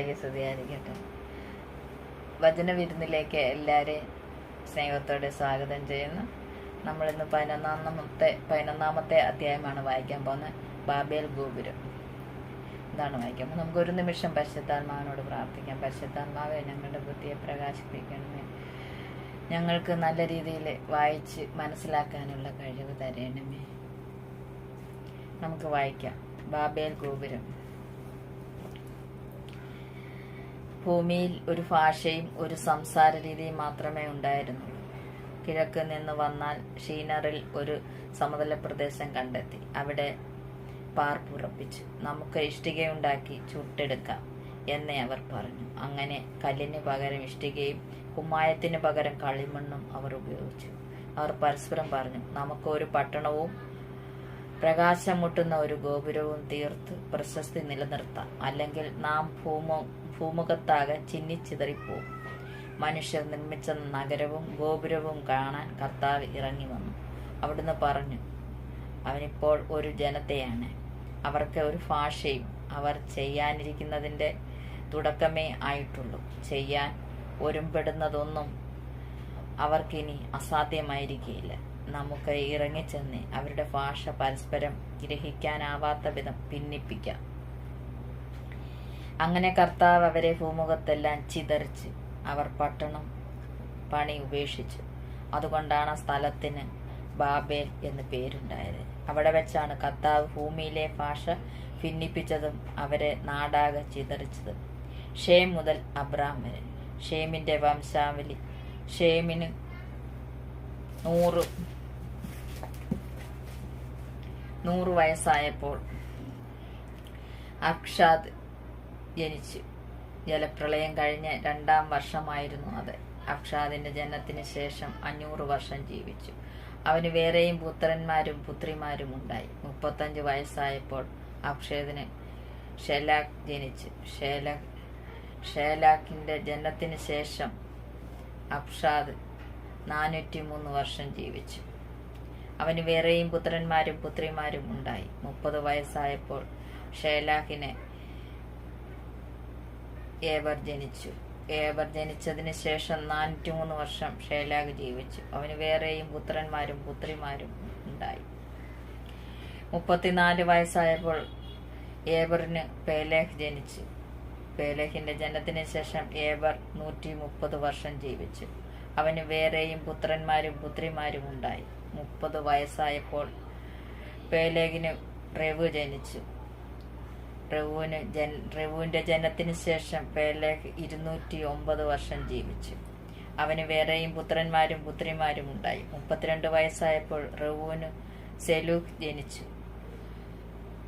മിശയ്ക്ക് സ്തുതിയായിരിക്കട്ടെ. വചനവിരുന്നിലേക്ക് എല്ലാവരെയും സ്നേഹത്തോടെ സ്വാഗതം ചെയ്യുന്നു. നമ്മളിന്ന് പതിനൊന്നാമത്തെ പതിനൊന്നാമത്തെ അധ്യായമാണ് വായിക്കാൻ പോകുന്നത്. ബാബേൽ ഗോപുരം. ഇതാണ് വായിക്കാൻ പോകുന്നത്. നമുക്കൊരു നിമിഷം പരിശുദ്ധാത്മാവിനോട് പ്രാർത്ഥിക്കാം. പരിശുദ്ധാത്മാവെ ഞങ്ങളുടെ ബുദ്ധിയെ പ്രകാശിപ്പിക്കണമേ. ഞങ്ങൾക്ക് നല്ല രീതിയിൽ വായിച്ച് മനസ്സിലാക്കാനുള്ള കഴിവ് തരണമേ. നമുക്ക് വായിക്കാം. ബാബേൽ ഗോപുരം. ഭൂമിയിൽ ഒരു ഭാഷയും ഒരു സംസാര രീതിയും മാത്രമേ ഉണ്ടായിരുന്നുള്ളൂ. കിഴക്ക് നിന്ന് വന്നാൽ ഷീനറിൽ ഒരു സമതല പ്രദേശം കണ്ടെത്തി. അവിടെ പാർപ്പുറപ്പിച്ചു നമുക്ക് ഇഷ്ടികയുണ്ടാക്കി ചുട്ടെടുക്കാം എന്നേ അവർ പറഞ്ഞു. അങ്ങനെ കല്ലിന് പകരം ഇഷ്ടികയും കുമ്മായത്തിന് പകരം കളിമണ്ണും അവർ ഉപയോഗിച്ചു. അവർ പരസ്പരം പറഞ്ഞു നമുക്ക് ഒരു പട്ടണവും പ്രകാശം മുട്ടുന്ന ഒരു ഗോപുരവും തീർത്ത് പ്രശസ്തി നിലനിർത്താം. അല്ലെങ്കിൽ നാം ഭൂമ ഭൂമുഖത്താകെ ചിന്നിച്ചിതറിപ്പോവും. മനുഷ്യർ നിർമ്മിച്ച നഗരവും ഗോപുരവും കാണാൻ കർത്താവ് ഇറങ്ങി വന്നു. അവിടുന്ന് പറഞ്ഞു അവനിപ്പോൾ ഒരു ജനതയാണ്. അവർക്ക് ഒരു ഭാഷയും അവർ ചെയ്യാനിരിക്കുന്നതിന്റെ തുടക്കമേ ആയിട്ടുള്ളൂ. ചെയ്യാൻ ഒരുമ്പെടുന്നതൊന്നും അവർക്കിനി അസാധ്യമായിരിക്കുകയില്ല. നമുക്ക് ഇറങ്ങിച്ചെന്ന് അവരുടെ ഭാഷ പരസ്പരം ഗ്രഹിക്കാനാവാത്ത വിധം ഭിന്നിപ്പിക്കാം. അങ്ങനെ കർത്താവ് അവരെ ഭൂമുഖത്തെല്ലാം ചിതറിച്ച് അവർ പട്ടണം പണി ഉപേക്ഷിച്ചു. അതുകൊണ്ടാണ് സ്ഥലത്തിന് ബാബേൽ എന്ന് പേരുണ്ടായത്. അവിടെ വെച്ചാണ് കർത്താവ് ഭൂമിയിലെ ഭാഷ ഭിന്നിപ്പിച്ചതും അവരെ നാടാകെ ചിതറിച്ചതും. ഷേം മുതൽ അബ്രാം വരെ. ഷേമിന്റെ വംശാവലി. ഷേമിന് നൂറ് നൂറ് വയസ്സായപ്പോൾ അക്ഷാദ് ജനിച്ചു. ജലപ്രളയം കഴിഞ്ഞ രണ്ടാം വർഷമായിരുന്നു അത്. അക്ഷാദിന്റെ ജനനത്തിന് ശേഷം അഞ്ഞൂറ് വർഷം ജീവിച്ചു. അവന് വേറെയും പുത്രന്മാരും പുത്രിമാരും ഉണ്ടായി. മുപ്പത്തഞ്ച് വയസ്സായപ്പോൾ അക്ഷേദിന് ഷെലാഖ് ജനിച്ചു. ഷേലഖ് ഷേലാഖിന്റെ ജനനത്തിന് ശേഷം അക്ഷാദ് നാനൂറ്റി മൂന്ന് വർഷം ജീവിച്ചു. അവന് വേറെയും പുത്രന്മാരും പുത്രിമാരും ഉണ്ടായി. മുപ്പത് വയസ്സായപ്പോൾ ഷേലാഖിനെ ഏവർ ജനിച്ചു. ഏവർ ജനിച്ചതിന് ശേഷം നാനൂറ്റി മൂന്ന് വർഷം ഷേലാഗ് ജീവിച്ചു. അവന് വേറെയും പുത്രന്മാരും പുത്രിമാരും ഉണ്ടായി. മുപ്പത്തിനാല് വയസ്സായപ്പോൾ ഏബറിന് പേലേഹ് ജനിച്ചു. പേലേഹിന്റെ ജനനത്തിന് ശേഷം ഏബർ നൂറ്റി മുപ്പത് വർഷം ജീവിച്ചു. അവന് വേറെയും പുത്രന്മാരും പുത്രിമാരും ഉണ്ടായി. മുപ്പത് വയസ്സായപ്പോൾ പേലേഗിന് റെവു ജനിച്ചു. റവുവിന് ജൻ റെവുവിന്റെ ജനനത്തിന് ശേഷം പേലേഹ് ഇരുന്നൂറ്റി ഒമ്പത് വർഷം ജീവിച്ചു. അവന് വേറെയും പുത്രന്മാരും പുത്രിമാരും ഉണ്ടായി. മുപ്പത്തിരണ്ട് വയസ്സായപ്പോൾ റവുവിന് സെലൂഹ് ജനിച്ചു.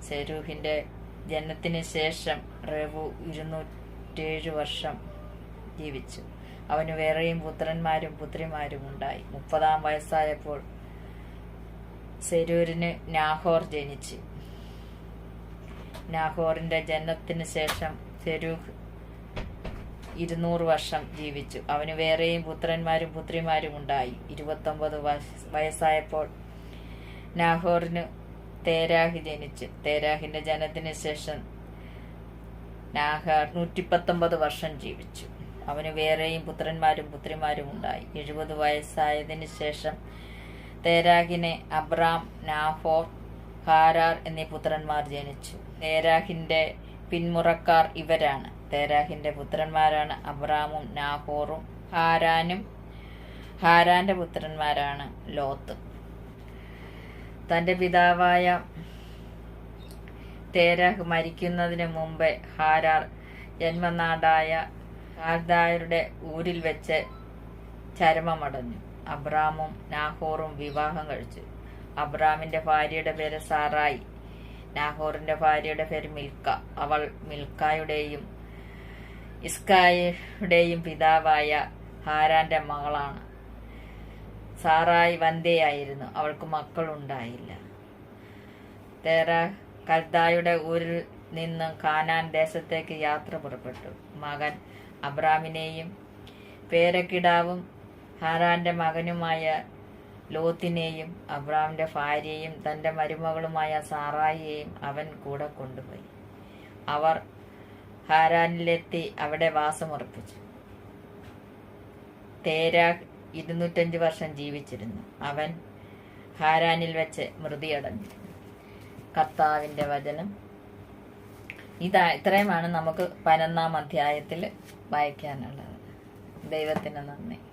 സെലൂഹിന്റെ ജനനത്തിന് ശേഷം റവു ഇരുന്നൂറ്റേഴ് വർഷം ജീവിച്ചു. അവന് വേറെയും പുത്രന്മാരും പുത്രിമാരും ഉണ്ടായി. മുപ്പതാം വയസ്സായപ്പോൾ സെരൂരിന് നാഹോർ ജനിച്ച്. നാഹോറിന്റെ ജനനത്തിന് ശേഷം സെരൂഹ് ഇരുന്നൂറ് വർഷം ജീവിച്ചു. അവന് വേറെയും പുത്രന്മാരും പുത്രിമാരും ഉണ്ടായി. ഇരുപത്തൊമ്പത് വയസ്സായപ്പോൾ നാഹോറിന് തേരാഹ് ജനിച്ചു. തേരാഹിന്റെ ജനനത്തിന് ശേഷം നാഹാർ നൂറ്റിപ്പത്തൊമ്പത് വർഷം ജീവിച്ചു. അവന് വേറെയും പുത്രന്മാരും പുത്രിമാരും ഉണ്ടായി. എഴുപത് വയസ്സായതിനു ശേഷം തേരാഹിനെ അബ്രാം നാഫോർ ഹാരാർ എന്നീ പുത്രന്മാർ ജനിച്ചു. തേരാഹിന്റെ പിന്മുറക്കാർ ഇവരാണ്. തേരാഹിന്റെ പുത്രന്മാരാണ് അബ്രാമും നാഹോറും ഹാരാനും ഹാരാന്റെ പുത്രന്മാരാണ് ലോത്ത്. തന്റെ പിതാവായ തേരാഹ് മരിക്കുന്നതിന് മുമ്പേ ഹാരാർ ജന്മനാടായ ഹാർദായരുടെ ഊരിൽ വെച്ച് ചരമമടഞ്ഞു. അബ്രാമും നാഹോറും വിവാഹം കഴിച്ചു. അബ്രാമിന്റെ ഭാര്യയുടെ പേര് സാറായി. നാഹോറിന്റെ ഭാര്യയുടെ പേര് മിൽക്ക. അവൾ മിൽക്കായുടെയും ഇസ്കായുടെയും പിതാവായ ഹാരാന്റെ മകളാണ്. സാറായി വന്ധ്യയായിരുന്നു. അവൾക്ക് മക്കളുണ്ടായില്ല. തേറ കൽദായുടെ ഊരിൽ നിന്ന് കാനാൻ ദേശത്തേക്ക് യാത്ര പുറപ്പെട്ടു. മകൻ അബ്രാമിനെയും പേരക്കിടാവും ഹാരാന്റെ മകനുമായ ലോത്തിനെയും അബ്രാമിന്റെ ഭാര്യയെയും തന്റെ മരുമകളുമായ സാറായിയെയും അവൻ കൂടെ കൊണ്ടുപോയി. അവർ ഹാരാനിലെത്തി അവിടെ വാസമുറപ്പിച്ചു. തേരാഗ് ഇരുന്നൂറ്റഞ്ച് വർഷം ജീവിച്ചിരുന്നു. അവൻ ഹാരാനിൽ വെച്ച് മൃതിയടഞ്ഞു. കർത്താവിന്റെ വചനം. ഇതാ ഇത്രയുമാണ് നമുക്ക് പതിനൊന്നാം അധ്യായത്തിൽ വായിക്കാനുള്ളത്. ദൈവത്തിന് നന്ദി.